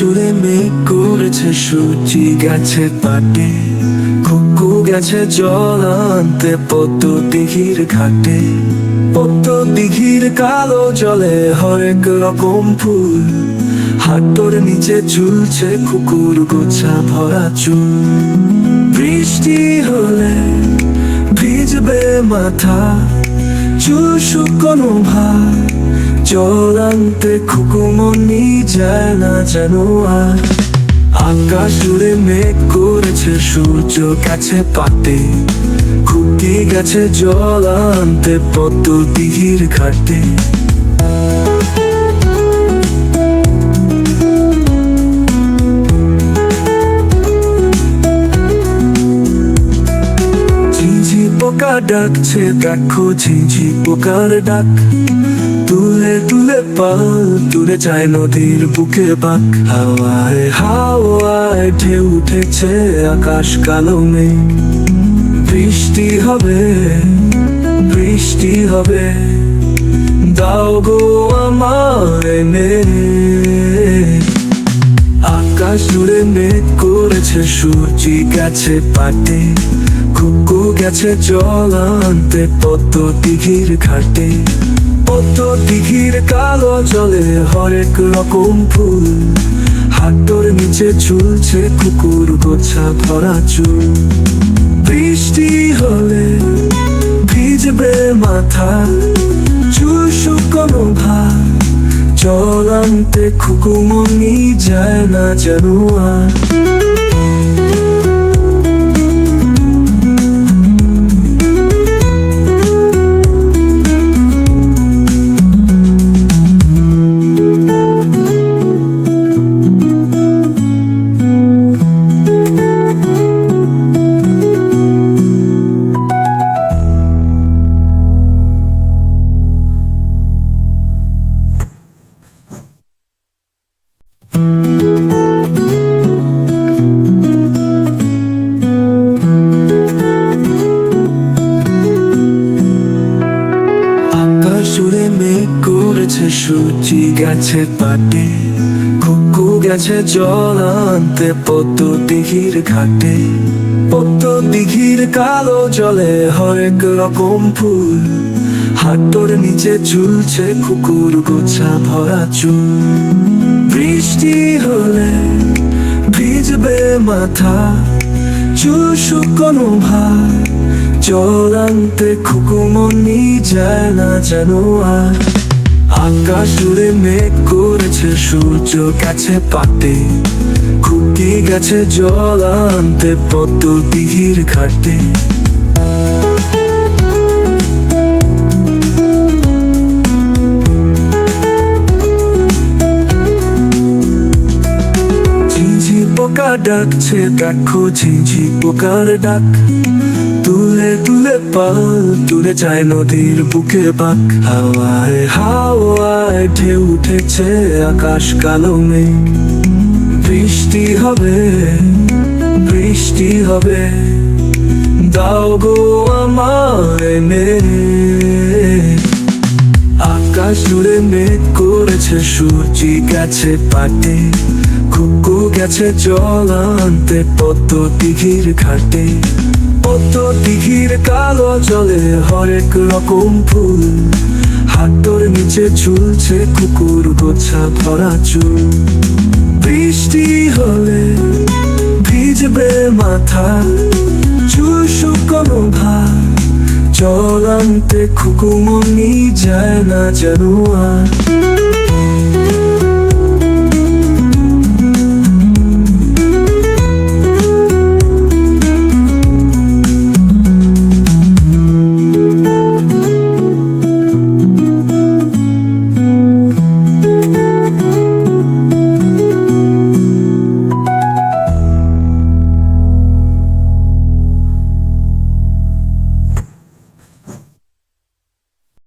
জুড়ে মেঘ করেছে সূচি, গেছে পাটে। কুকু গেছে জল আনতে পদ্ম দিঘির ঘাটে। পদ্ম দিঘির কালো জলে হরেক রকম ফুল। হাটর নিচে ঝুলছে কুকুর গোছা ভরা চুল। বৃষ্টি হলে ভিজবে মাথা চুল শুকনো ভাই জল আনতে খুকুমনি যায় না যেন আর। আকাশ জুড়ে মেঘ করেছে সূর্য গেছে পাতে, খুকি গেছে জল আনতে পদ্ম দিঘির ঘাটে। ডাকছে দেখো ঝিঝি পোকার ডাক। তুলে তুলে পাল, তুলে যায় নদীর বুকে বাক। হাওয়ায় হাওয়ায় ঢেউ উঠেছে আকাশ কালো মেঘ। বৃষ্টি হবে বৃষ্টি হবে। দাও গো আমার এনে। আকাশ জুড়ে মেঘ করেছে, সূর্যি গেছে পাটে। গেছে জল আনতে, পদ্ম দিঘির ঘাটে। পদ্ম দিঘির কালো জলে হরেক রকম ফুল। হাটর নিচে ঝুলছে কুকুর গোছা ভরা চুল। বৃষ্টি হলে ভিজবে মাথা, চুল শুকনো ভাই জল আনতে খুকুমনি যায় না যেন জুড়ে মেঘ করেছে সূচি গেছে পাটে, কুকু গেছে জল আনতে পদ্ম দিঘির ঘাটে। পদ্ম দিঘির কালো জলে হরেক রকম ফুল হাটর নিচে ঝুলছে কুকুর গোছা ভরা চুল। বৃষ্টি হলে ভিজবে মাথা, চুল শুকনো ভাই জল আনতে খুকুমনি যায় না যেন আর। আকাশ জুড়ে মেঘ করেছে, সূর্য গেছে পাতে। খুকি গেছে জল আনতে, পদ্ম দিঘির ঘাটে। পোকা ডাকছে, দেখো ঝিঝি পোকার ডাক। তুলে তুলে পাল, তুলে যায় নদীর বুকে বাক। হাওয়ায় হাওয়ায় ঢেউ উঠেছে আকাশ কালো মেঘ। বৃষ্টি হবে বৃষ্টি হবে, দাও গো আমার আকাশ জুড়ে মেঘ করেছে, সূর্যি গেছে পাটে। কুকু গেছে জল আনতে, পদ্ম দিঘির ঘাটে। পদ্ম দিঘির কালো জলে হরেক রকম ফুল। হাটর নিচে ঝুলছে কুকুর গোছা ভরা চুল। বৃষ্টি হলে ভিজবে মাথা, চুল শুকনো ভাই জল আনতে খুকুমনি যায় না আর